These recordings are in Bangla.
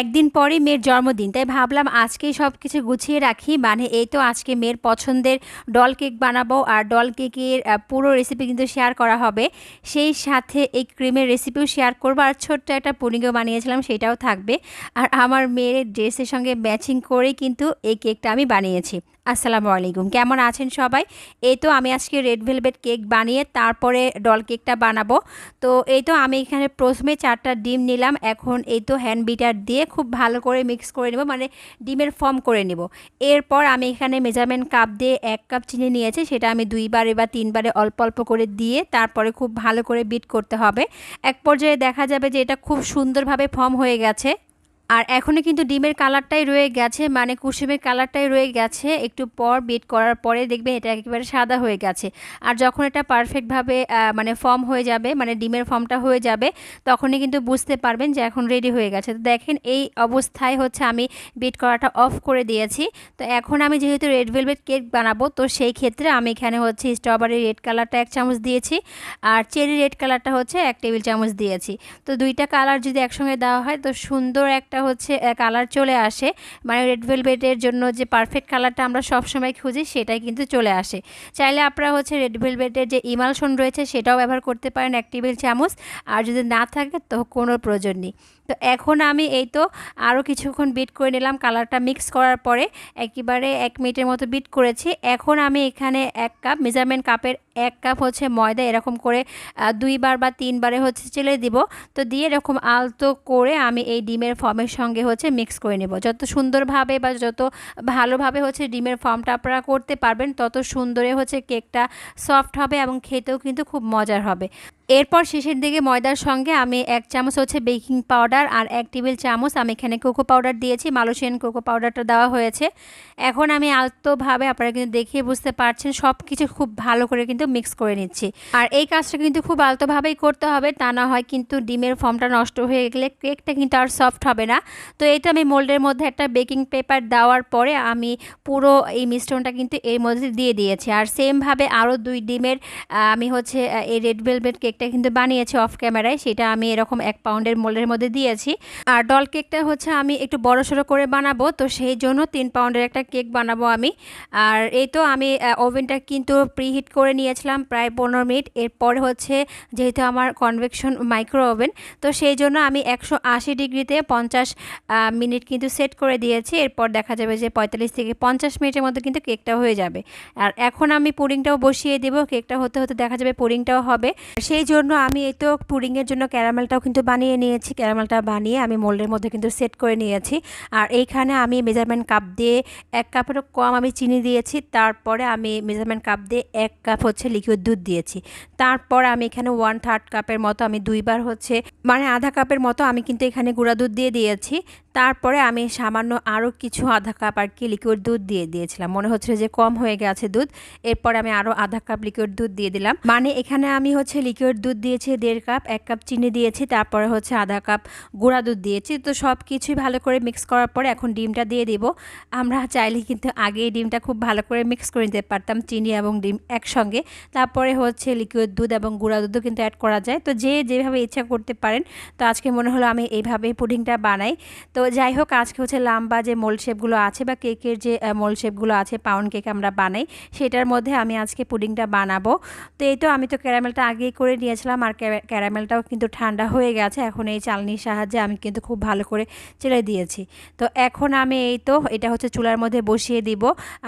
একদিন পরে মেয়ের জন্মদিন, তাই ভাবলাম আজকেই সব কিছু গুছিয়ে রাখি। মানে এই তো আজকে মেয়ের পছন্দের ডল কেক বানাবো আর ডল কেকের পুরো রেসিপি কিন্তু শেয়ার করা হবে। সেই সাথে এই ক্রিমের রেসিপিও শেয়ার করব। আর ছোট্ট একটা পুরিঙ্গ বানিয়েছিলাম, সেটাও থাকবে। আর আমার মেয়ের ড্রেসের সঙ্গে ম্যাচিং করেই কিন্তু এই কেকটা আমি বানিয়েছি। আসসালামু আলাইকুম। কেমন আছেন সবাই? এই তো আমি আজকে রেড ভেলভেট কেক বানিয়ে তারপরে ডল কেকটা বানাবো। তো এই তো আমি এখানে প্রথমে চারটা ডিম নিলাম। এখন এই তো হ্যান্ড বিটার দিয়ে খুব ভালো করে মিক্স করে নেব মানে ডিমের ফর্ম করে নেব। এরপর আমি এখানে মেজারমেন্ট কাপ দিয়ে এক কাপ চিনি নিয়েছি, সেটা আমি দুইবারে বা তিনবারে অল্প অল্প করে দিয়ে তারপরে খুব ভালো করে বিট করতে হবে। এক পর্যায়ে দেখা যাবে যে এটা খুব সুন্দরভাবে ফর্ম হয়ে গেছে। আর এখনও কিন্তু ডিমের কালারটাই রয়ে গেছে মানে কুসুমের কালারটাই রয়ে গেছে। একটু পর বিট করার পরে দেখবেন এটা একেবারে সাদা হয়ে গেছে। আর যখন এটা পারফেক্টভাবে মানে ফর্ম হয়ে যাবে মানে ডিমের ফর্মটা হয়ে যাবে, তখনই কিন্তু বুঝতে পারবেন যে এখন রেডি হয়ে গেছে। তো দেখেন এই অবস্থায় হচ্ছে আমি বিট করাটা অফ করে দিয়েছি। তো এখন আমি যেহেতু রেড ভেলভেট কেক বানাবো, তো সেই ক্ষেত্রে আমি এখানে হচ্ছে স্ট্রবেরি রেড কালারটা এক চামচ দিয়েছি। আর চেরি রেড কালারটা হচ্ছে এক টেবিল চামচ দিয়েছি। তো দুইটা কালার যদি একসঙ্গে দেওয়া হয়, তো সুন্দর একটা হচ্ছে কালার চলে আসে। মানে রেড ভেলভেটের জন্য যে পারফেক্ট কালারটা আমরা সবসময় খুঁজি, সেটাই কিন্তু চলে আসে। চাইলে আপনারা হচ্ছে রেড ভেলভেটের যে ইমালশন রয়েছে, সেটাও ব্যবহার করতে পারেন এক টেবিল চামচ। আর যদি না থাকে, তো কোনো প্রয়োজন নেই। তো এখন আমি এই তো আরও কিছুক্ষণ বিট করে নিলাম কালারটা মিক্স করার পরে একেবারে এক মিনিটের মতো বিট করেছি। এখন আমি এখানে এক কাপ মেজারমেন্ট কাপের এক কাপ হচ্ছে ময়দা, এরকম করে দুইবার বা তিনবারে হচ্ছে চেলে দিব। তো দিয়ে এরকম আলতো করে আমি এই ডিমের ফর্মের সঙ্গে হচ্ছে মিক্স করে নেব। যত সুন্দরভাবে বা যত ভালোভাবে হচ্ছে ডিমের ফর্মটা আপনারা করতে পারবেন, তত সুন্দরে হচ্ছে কেকটা সফট হবে এবং খেতেও কিন্তু খুব মজার হবে। এরপর শেষের দিকে ময়দার সঙ্গে আমি এক চামচ হচ্ছে বেকিং পাউডার আর এক টেবিল চামচ আমি এখানে কোকো পাউডার দিয়েছি, মালয়েশিয়ান কোকো পাউডারটা দেওয়া হয়েছে। এখন আমি আলতোভাবে আপনারা কিন্তু দেখিয়ে বুঝতে পারছেন সব কিছু খুব ভালো করে কিন্তু মিক্স করে নিচ্ছি। আর এই কাজটা কিন্তু খুব আলতোভাবেই করতে হবে, তা না হয় কিন্তু ডিমের ফর্মটা নষ্ট হয়ে গেলে কেকটা কিন্তু আর সফট হবে না। তো এটা আমি মোল্ডের মধ্যে একটা বেকিং পেপার দেওয়ার পরে আমি পুরো এই মিশ্রণটা কিন্তু এর মধ্যে দিয়ে দিয়েছি। আর সেমভাবে আরও দুই ডিমের আমি হচ্ছে এই রেড ভেলভেট কেকটা কিন্তু বানিয়েছি অফ ক্যামেরায় সেটা আমি এরকম এক পাউন্ডের মোল্ডের মধ্যে দিয়েছি। আর ডল কেকটা হচ্ছে আমি একটু বড় সড়ো করে বানাবো, তো সেই জন্য তিন পাউন্ডের একটা কেক বানাবো আমি। আর এই তো আমি ওভেনটা কিন্তু প্রিহিট করে নিয়েছিলাম প্রায় পনেরো মিনিট। এরপর হচ্ছে যেহেতু আমার কনভেকশন মাইক্রো ওভেন তো সেই জন্য আমি একশো আশি ডিগ্রিতে পঞ্চাশ মিনিট কিন্তু সেট করে দিয়েছি। এরপর দেখা যাবে যে পঁয়তাল্লিশ থেকে পঞ্চাশ মিনিটের মধ্যে কিন্তু কেকটা হয়ে যাবে। আর এখন আমি পুডিংটাও বসিয়ে দেবো। কেকটা হতে হতে দেখা যাবে পুডিংটাও হবে। সেই জন্য আমি এই তো পুডিংয়ের জন্য ক্যারামেলটাও কিন্তু বানিয়ে নিয়েছি। ক্যারামেলটা বানিয়ে আমি মোল্ডের মধ্যে কিন্তু সেট করে নিয়েছি। আর এইখানে আমি মেজারমেন্ট কাপ দিয়ে এক কাপেরও কম আমি চিনি দিয়েছি। তারপরে আমি মেজারমেন্ট কাপ দিয়ে এক কাপ হচ্ছে লিকুইড দুধ দিয়েছি। তারপর আমি এখানে ওয়ান থার্ড কাপের মতো আমি দুইবার হচ্ছে মানে আধা কাপের মতো আমি কিন্তু এখানে গুঁড়া দুধ দিয়ে দিয়েছি। তারপরে আমি সামান্য আরও কিছু আধা কাপ আর কি লিকুইড দুধ দিয়ে দিয়েছিলাম। মনে হচ্ছিল যে কম হয়ে গেছে দুধ। এরপর আমি আরও আধা কাপ লিকুইড দুধ দিয়ে দিলাম। মানে এখানে আমি হচ্ছে লিকুইড দুধ দিয়েছি, দেড় কাপ, এক কাপ চিনি দিয়েছি। তারপরে হচ্ছে আধা কাপ গুঁড়া দুধ দিয়েছি। তো সব কিছুই ভালো করে মিক্স করার পরে এখন ডিমটা দিয়ে দিব। আমরা চাইলে কিন্তু আগে ডিমটা খুব ভালো করে মিক্স করে নিতে পারতাম, চিনি এবং ডিম একসঙ্গে। তারপরে হচ্ছে লিকুইড দুধ এবং গুঁড়া দুধও কিন্তু অ্যাড করা যায়। তো যে যেভাবে ইচ্ছা করতে পারেন, তো আজকে মনে হলো আমি এইভাবেই পুডিংটা বানাই। তো যাই হোক, আজকে হচ্ছে লাম্বা যে মোল শেপগুলো আছে বা কেকের যে মোল শেপগুলো আছে পাউন্ড কেক আমরা বানাই, সেটার মধ্যে আমি আজকে পুডিংটা বানাবো। তো এই তো আমি তো ক্যারামেলটা আগেই করে নিয়েছিলাম, আর ক্যারামেলটাও কিন্তু ঠান্ডা হয়ে গেছে। এখন এই চালনির সাহায্যে আমি কিন্তু খুব ভালো করে চেলে দিয়েছি। তো এখন আমি এই তো, এটা হচ্ছে চুলার মধ্যে বসিয়ে দিব।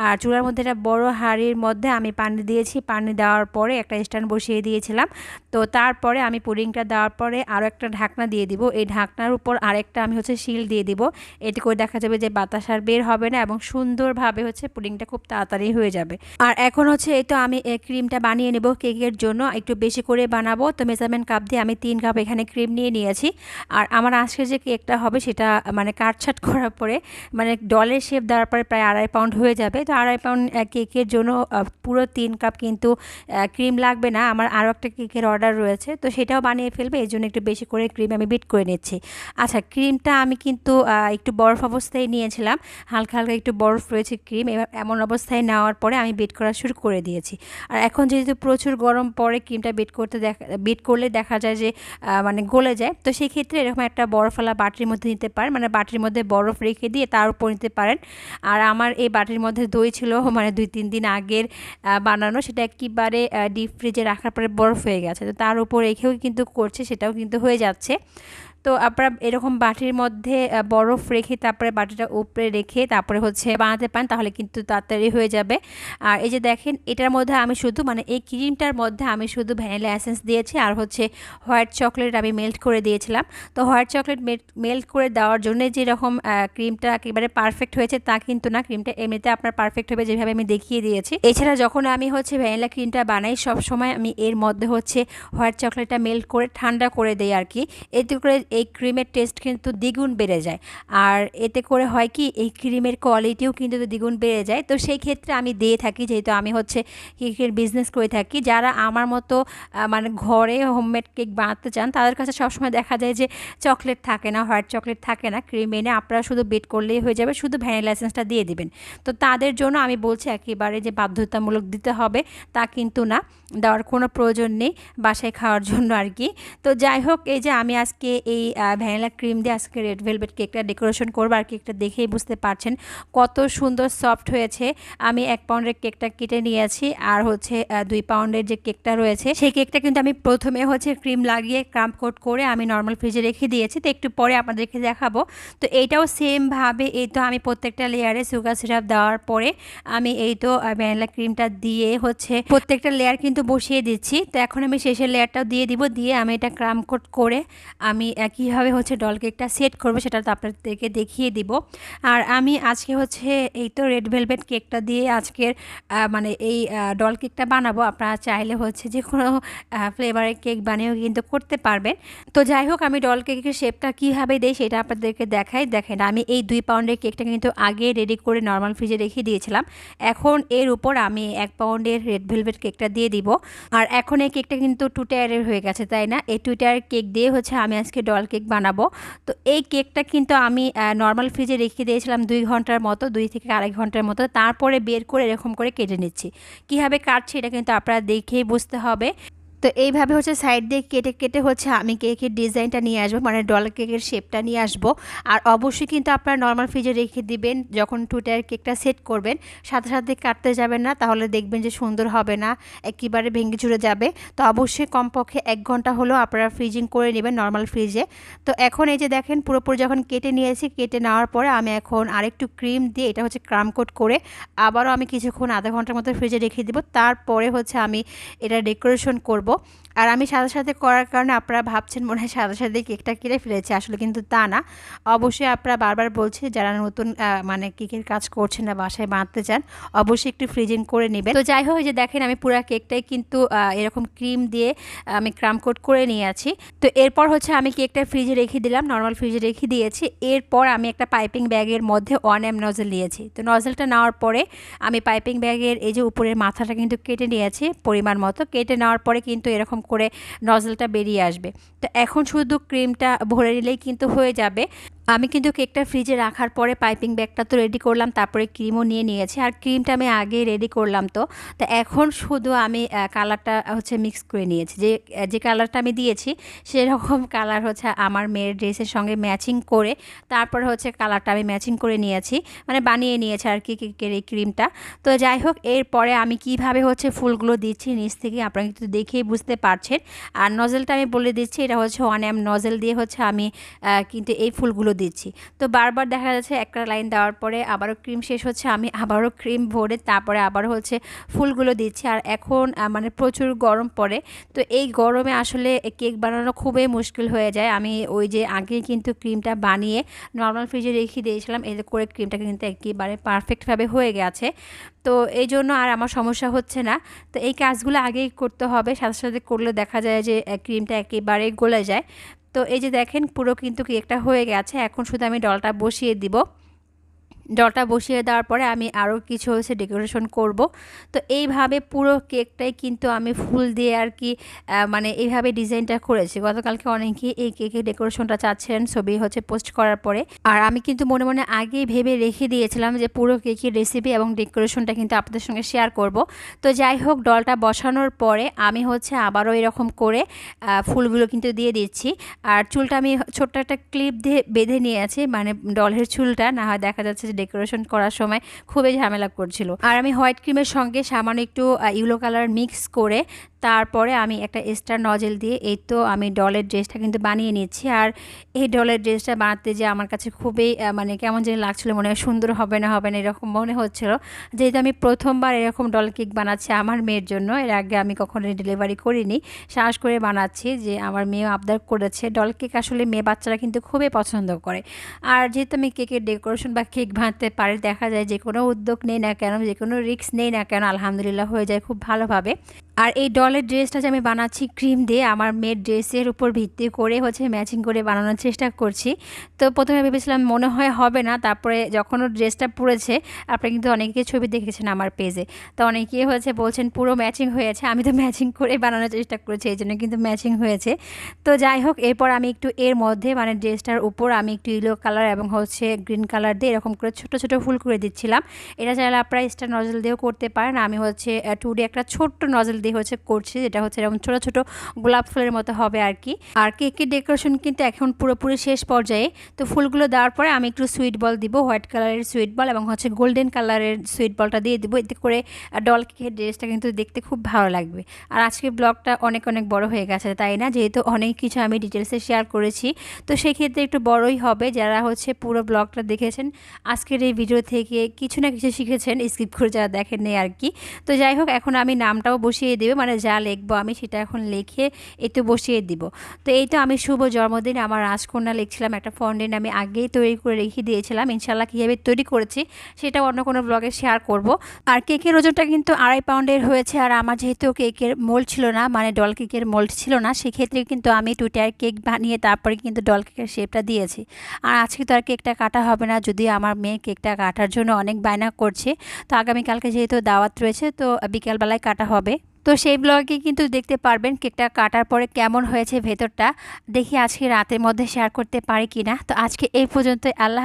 আর চুলার মধ্যে একটা বড় হাঁড়ির মধ্যে আমি পানি দিয়েছি। পানি দেওয়ার পরে একটা স্ট্যান্ড বসিয়ে দিয়েছিলাম। তো তারপরে আমি পুডিংটা দেওয়ার পরে আরও একটা ঢাকনা দিয়ে দিব। এই ঢাকনার উপর আরেকটা আমি হচ্ছে শিল দিয়ে দিব। এতে করে দেখা যাবে যে বাতাস আর বের হবে না এবং সুন্দরভাবে হচ্ছে পুডিংটা খুব তাড়াতাড়ি হয়ে যাবে। আর এখন হচ্ছে এই তো আমি ক্রিমটা বানিয়ে নেব কেকের জন্য। একটু বেশি করে বানাবো। তো মেজারমেন্ট কাপ দিয়ে আমি তিন কাপ এখানে ক্রিম নিয়ে নিয়েছি। আর আমার আজকে যে কেকটা হবে সেটা মানে কাটছাট করার পরে মানে ডলের শেপ দেওয়ার পরে প্রায় আড়াই পাউন্ড হয়ে যাবে। তো আড়াই পাউন্ড কেকের জন্য পুরো তিন কাপ কিন্তু ক্রিম লাগবে না। আমার আরও একটা কেকের অর্ডার রয়েছে। তো সেটাও বানিয়ে ফেলবে এই জন্য একটু বেশি করে ক্রিম আমি বিট করে নিচ্ছি। আচ্ছা ক্রিমটা আমি কিন্তু একটু বরফ অবস্থায় নিয়েছিলাম। হালকা হালকা একটু বরফ রয়েছে ক্রিম এবার এমন অবস্থায় নেওয়ার পরে আমি বিট করা শুরু করে দিয়েছি। আর এখন যেহেতু প্রচুর গরম পরে ক্রিমটা বিট করতে দেখা বিট করলে দেখা যায় যে মানে গলে যায়। তো সেই ক্ষেত্রে এরকম একটা বরফওয়ালা বাটির মধ্যে নিতে পারেন মানে বাটির মধ্যে বরফ রেখে দিয়ে তার উপর নিতে পারেন। আর আমার এই বাটির মধ্যে দই ছিল মানে দুই তিন দিন আগের বানানো, সেটা একেবারে ডিপ ফ্রিজে রাখার পরে বরফ হয়ে গেছে। তো তার উপর রেখেও কিন্তু করছে, সেটাও কিন্তু হয়ে যাচ্ছে। তো আপনারা এরকম বাটির মধ্যে বরফ রেখে তারপরে বাটিটা উপরে রেখে তারপরে হচ্ছে বানাতে পারেন, তাহলে কিন্তু তাড়াতাড়ি হয়ে যাবে। আর এই যে দেখেন, এটার মধ্যে আমি শুধু মানে এই ক্রিমটার মধ্যে আমি শুধু ভ্যানিলা অ্যাসেন্স দিয়েছি, আর হচ্ছে হোয়াইট চকলেট আমি মেল্ট করে দিয়েছিলাম। তো হোয়াইট চকলেট মেল্ট করে দেওয়ার জন্য যেরকম ক্রিমটা একেবারে পারফেক্ট হয়েছে তা কিন্তু না, ক্রিমটা এমনিতে আপনার পারফেক্ট হবে যেভাবে আমি দেখিয়ে দিয়েছি। এছাড়া যখন আমি হচ্ছে ভ্যানিলা ক্রিমটা বানাই সব সময় আমি এর মধ্যে হচ্ছে হোয়াইট চকলেটটা মেল্ট করে ঠান্ডা করে দিই আর কি এতে করে এই ক্রিমের টেস্ট কিন্তু দ্বিগুণ বেড়ে যায়। আর এতে করে হয় কি, এই ক্রিমের কোয়ালিটিও কিন্তু দ্বিগুণ বেড়ে যায়, তো সেই ক্ষেত্রে আমি দিয়ে থাকি, যেহেতু আমি হচ্ছে কেকের বিজনেস করে থাকি। যারা আমার মতো মানে ঘরে হোমমেড কেক বানাতে চান, তাদের কাছে সবসময় দেখা যায় যে চকলেট থাকে না হোয়াইট চকলেট থাকে না। ক্রিম এনে আপনারা শুধু বেট করলেই হয়ে যাবে, শুধু ভ্যানিলা এসেন্সটা দিয়ে দিবেন। তো তাদের জন্য আমি বলছি একেবারে যে বাধ্যতামূলক দিতে হবে, তা কিন্তু না। দেওয়ার কোনো প্রয়োজন নেই বাসায় খাওয়ার জন্য আর কি। তো যাই হোক, এই যে আমি আজকে এই ভ্যানিলা ক্রিম দিয়ে আজকে রেড ভেলভেট কেকটা ডেকোরেশন করব আর কেকটা দেখেই বুঝতে পারছেন কত সুন্দর সফট হয়েছে। আমি এক পাউন্ডের কেকটা কেটে নিয়েছি আর হচ্ছে দুই পাউন্ডের যে কেকটা রয়েছে, সেই কেকটা কিন্তু আমি প্রথমে হচ্ছে ক্রিম লাগিয়ে ক্রাম্প কোট করে আমি নর্মাল ফ্রিজে রেখে দিয়েছি। তো একটু পরে আপনাদেরকে দেখাবো। তো এইটাও সেমভাবে, এই তো আমি প্রত্যেকটা লেয়ারে সুগার সিরাপ দেওয়ার পরে আমি এই তো ভ্যানিলা ক্রিমটা দিয়ে হচ্ছে প্রত্যেকটা লেয়ার কিন্তু বসিয়ে দিচ্ছি। তো এখন আমি শেষের লেয়ারটাও দিয়ে দিব, দিয়ে আমি এটা ক্রাম কোট করে আমি কীভাবে হচ্ছে ডল কেকটা সেট করব সেটা তো আপনাদেরকে দেখিয়ে দিব। আর আমি আজকে হচ্ছে এই তো রেড ভেলভেট কেকটা দিয়ে আজকের মানে এই ডল কেকটা বানাবো। আপনারা চাইলে হচ্ছে যে কোনো ফ্লেভারের কেক বানিয়েও কিন্তু করতে পারবেন। তো যাই হোক, আমি ডল কেকের শেপটা কীভাবে দেই সেটা আপনাদেরকে দেখাই। দেখেন, আমি এই দুই পাউন্ডের কেকটা কিন্তু আগে রেডি করে নর্মাল ফ্রিজে রেখে দিয়েছিলাম। এখন এর উপর আমি এক পাউন্ডের রেড ভেলভেট কেকটা দিয়ে দিব। আর এখন এই কেকটা কিন্তু টু টায়ারের হয়ে গেছে, তাই না? এই টু টায়ার কেক দিয়ে হচ্ছে আমি আজকে ডল কেক বানাবো। তো এই কেকটা কিন্তু আমি নর্মাল ফ্রিজে রেখে দিয়েছিলাম দুই ঘণ্টার মতো, দুই থেকে আড়াই ঘণ্টার মতো। তারপরে বের করে এরকম করে কেটে নিচ্ছি। কীভাবে কাটছি এটা কিন্তু আপনারা দেখেই বুঝতে হবে। তো এইভাবে হচ্ছে সাইড দিয়ে কেটে কেটে হচ্ছে আমি কেকের ডিজাইনটা নিয়ে আসব মানে ডল কেকের শেপটা নিয়ে আসব। আর অবশ্যই কিন্তু আপনারা নর্মাল ফ্রিজে রেখে দিবেন, যখন টুটার কেকটা সেট করবেন, সাথে সাথে কাটতে যাবেন না, তাহলে দেখবেন যে সুন্দর হবে না, একেবারে ভেঙে চুরে যাবে। তো অবশ্যই কমপক্ষে এক ঘণ্টা হলেও আপনারা ফ্রিজিং করে নেবেন নর্মাল ফ্রিজে তো এখন এই যে দেখেন, পুরোপুরি যখন কেটে নিয়েছি, কেটে নেওয়ার পরে আমি এখন আরেকটু ক্রিম দিয়ে এটা হচ্ছে ক্রাম কোট করে আবারও আমি কিছুক্ষণ আধা ঘণ্টার মতো ফ্রিজে রেখে দিব। তারপরে হচ্ছে আমি এটা ডেকোরেশন করব। 거. আর আমি সাথে সাথে করার কারণে আপনারা ভাবছেন মনে হয় সাথে সাথে কেকটা কিনে ফেলেছে, আসলে কিন্তু তা না। অবশ্যই আপনারা বারবার বলছে, যারা নতুন মানে কেকের কাজ করছেন না বাসায় বাঁধতে চান, অবশ্যই একটু ফ্রিজিং করে নেবেন। তো যাই হোক যে দেখেন, আমি পুরো কেকটাই কিন্তু এরকম ক্রিম দিয়ে আমি ক্রাম কোট করে নিয়ে আছি। তো এরপর হচ্ছে আমি কেকটা ফ্রিজে রেখে দিলাম, নর্মাল ফ্রিজে রেখে দিয়েছি। এরপর আমি একটা পাইপিং ব্যাগের মধ্যে ওয়ান এম নজল নিয়েছি। তো নজলটা নেওয়ার পরে আমি পাইপিং ব্যাগের, এই যে উপরের মাথাটা কিন্তু কেটে নিয়েছি, পরিমাণ মতো। কেটে নেওয়ার পরে কিন্তু এরকম করে নজলটা বেরিয়ে আসবে। তো এখন শুধু ক্রিমটা ভরে নিলেই কিন্তু হয়ে যাবে। আমি কিন্তু কেকটা ফ্রিজে রাখার পরে পাইপিং ব্যাগটা তো রেডি করলাম, তারপরে ক্রিমও নিয়ে নিয়েছি। আর ক্রিমটা আমি আগে রেডি করলাম তো। তা এখন শুধু আমি কালারটা হচ্ছে মিক্স করে নিয়েছি। যে যে কালারটা আমি দিয়েছি, সেরকম কালার হচ্ছে আমার মেয়ের ড্রেসের সঙ্গে ম্যাচিং করে, তারপরে হচ্ছে কালারটা আমি ম্যাচিং করে নিয়েছি। মানে বানিয়ে নিয়েছি আর কি কেকের এই ক্রিমটা তো যাই হোক, এরপরে আমি কীভাবে হচ্ছে ফুলগুলো দিচ্ছি, নিচ থেকে আপনারা কিন্তু দেখেই বুঝতে পারছেন। আর নজেলটা আমি বলে দিচ্ছি, এটা হচ্ছে ওয়ান এম নজেল দিয়ে হচ্ছে আমি কিন্তু এই ফুলগুলো দিচ্ছি। তো বারবার দেখা যাচ্ছে একটা লাইন দেওয়ার পরে আবারও ক্রিম শেষ হচ্ছে, আমি আবারও ক্রিম ভরে তারপরে আবার হচ্ছে ফুলগুলো দিচ্ছি। আর এখন মানে প্রচুর গরম পড়ে, তো এই গরমে আসলে কেক বানানো খুবই মুশকিল হয়ে যায়। আমি ওই যে আগে কিন্তু ক্রিমটা বানিয়ে নর্মাল ফ্রিজে রেখে দিয়েছিলাম, এতে করে ক্রিমটা কিন্তু একেবারে পারফেক্টভাবে হয়ে গেছে। তো এই জন্য আর আমার সমস্যা হচ্ছে না। তো এই কাজগুলো আগেই করতে হবে, সাথে সাথে করলে দেখা যায় যে ক্রিমটা একেবারে গলে যায়। তো এই যে দেখেন পুরো কিন্তু কেকটা হয়ে গেছে, এখন শুধু আমি ডলটা বসিয়ে দিব। ডলটা বসিয়ে দেওয়ার পরে আমি আরও কিছু হচ্ছে ডেকোরেশন করব। তো এইভাবে পুরো কেকটাই কিন্তু আমি ফুল দিয়ে আর কি মানে এইভাবে ডিজাইনটা করেছি। গতকালকে অনেকেই এই কেকের ডেকোরেশনটা চাচ্ছেন ছবি হচ্ছে পোস্ট করার পরে। আর আমি কিন্তু মনে মনে আগেই ভেবে রেখে দিয়েছিলাম যে পুরো কেকের রেসিপি এবং ডেকোরেশনটা কিন্তু আপনাদের সঙ্গে শেয়ার করব। তো যাই হোক, ডলটা বসানোর পরে আমি হচ্ছে আবারও এরকম করে ফুলগুলো কিন্তু দিয়ে দিচ্ছি। আর চুলটা আমি ছোট্ট একটা ক্লিপ দিয়ে বেঁধে নিয়ে আছি মানে ডলের চুলটা, না হয় দেখা যাচ্ছে ডেকোরেশন করার সময় খুবই ঝামেলা করছিল। আর আমি হোয়াইট ক্রিমের সঙ্গে সামান্য একটু ইউলো কালার মিক্স করে তারপরে আমি একটা স্টার নজেল দিয়ে এই তো আমি ডলের ড্রেসটা কিন্তু বানিয়ে নিচ্ছি আর এই ডলের ড্রেসটা বানাতে যে আমার কাছে খুবই মানে কেমন যেন লাগছিল, মনে হয় সুন্দর হবে না হবে না, এরকম মনে হচ্ছিল। যেহেতু আমি প্রথমবার এরকম ডল কেক বানাচ্ছি আমার মেয়ের জন্য, এর আগে আমি কখনো ডেলিভারি করিনি। সাহস করে বানাচ্ছি যে আমার মেয়ে আবদার করেছে। ডল কেক আসলে মেয়ে বাচ্চারা কিন্তু খুবই পছন্দ করে। আর যেহেতু আমি কেকের ডেকোরেশন বা কেক বানাতে পারি, দেখা যায় যে কোনো উদ্যোগ নেই না কেন, যে কোনো রিস্ক নেই না কেন, আলহামদুলিল্লাহ হয়ে যায় খুব ভালোভাবে। আর এই ডলের ড্রেসটা যে আমি বানাচ্ছি ক্রিম দিয়ে আমার মেয়ের ড্রেসের উপর ভিত্তি করে হচ্ছে ম্যাচিং করে বানানোর চেষ্টা করছি। তো প্রথমে ভেবেছিলাম মনে হয় হবে না, তারপরে যখন ওর ড্রেসটা পরেছে আপনি কিন্তু অনেকে ছবি দেখেছেন আমার পেজে তো অনেকেই হয়েছে বলছেন, পুরো ম্যাচিং হয়েছে আমি তো ম্যাচিং করে বানানোর চেষ্টা করেছি, এই জন্য কিন্তু ম্যাচিং হয়েছে। তো যাই হোক, এরপর আমি একটু এর মধ্যে মানে ড্রেসটার উপর আমি একটু ইলো কালার এবং হচ্ছে গ্রিন কালার দিয়ে এরকম করে ছোট ছোট ফুল করে দিচ্ছিলাম। এটা চাইলে আপনারা স্টার নজল দিয়েও করতে পারেন। আমি হচ্ছে টু ডি একটা ছোট্ট নজল দিয়ে হচ্ছে করছি যেটা হচ্ছে এরকম ছোটো ছোটো গোলাপ ফুলের মতো হবে আর কি। আর কেকের ডেকোরেশন কিন্তু এখন পুরোপুরি শেষ পর্যায়ে। তো ফুলগুলো দেওয়ার পরে আমি একটু সুইট বল দিব, হোয়াইট কালারের সুইট বল এবং হচ্ছে গোল্ডেন কালারের সুইট বলটা দিয়ে দিব। এতে করে ডল কেকের ড্রেসটা কিন্তু দেখতে খুব ভালো লাগবে। আর আজকের ব্লগটা অনেক অনেক বড় হয়ে গেছে, তাই না? যেহেতু অনেক কিছু আমি ডিটেলসে শেয়ার করেছি। তো সেক্ষেত্রে একটু বড়ই হবে যারা হচ্ছে পুরো ব্লগটা দেখেছেন। আজকের এই ভিডিও থেকে কিছু না কিছু শিখেছেন স্কিপ করে যারা দেখেননি আর কি। তো যাই হোক, এখন আমি নামটাও বসিয়ে দেবো। মানে যা লিখব আমি সেটা এখন লিখে একটু বসিয়ে দিব। তো এই তো আমি শুভ জন্মদিন, আমার রাজকন্যা লিখছিলাম একটা ফন্ডেন্ট আমি আগেই তৈরি করে রেখে দিয়েছিলাম। ইনশাল্লাহ কীভাবে তৈরি করেছি সেটা অন্য কোনো ব্লগে শেয়ার করব। আর কেকের ওজনটা কিন্তু আড়াই পাউন্ডের হয়েছে আর আমার যেহেতু কেকের মোল্ড ছিল না মানে ডল কেকের মোল্ড ছিল না, সেক্ষেত্রে কিন্তু আমি টুইটার কেক বানিয়ে তারপরে কিন্তু ডল কেকের শেপটা দিয়েছি। আর আজকে তো আর কেকটা কাটা হবে না যদি আমার মেয়ে কেকটা কাটার জন্য অনেক বায়না করছে। তো আগামীকালকে যেহেতু দাওয়াত রয়েছে, তো বিকেলবেলায় কাটা হবে। তো সেই ব্লগে কিন্তু দেখতে পারবেন কেকটা কাটার পরে কেমন হয়েছে ভেতরটা দেখি আজকে রাতের মধ্যে শেয়ার করতে পারি কি না তো আজকে এই পর্যন্ত আল্লাহ।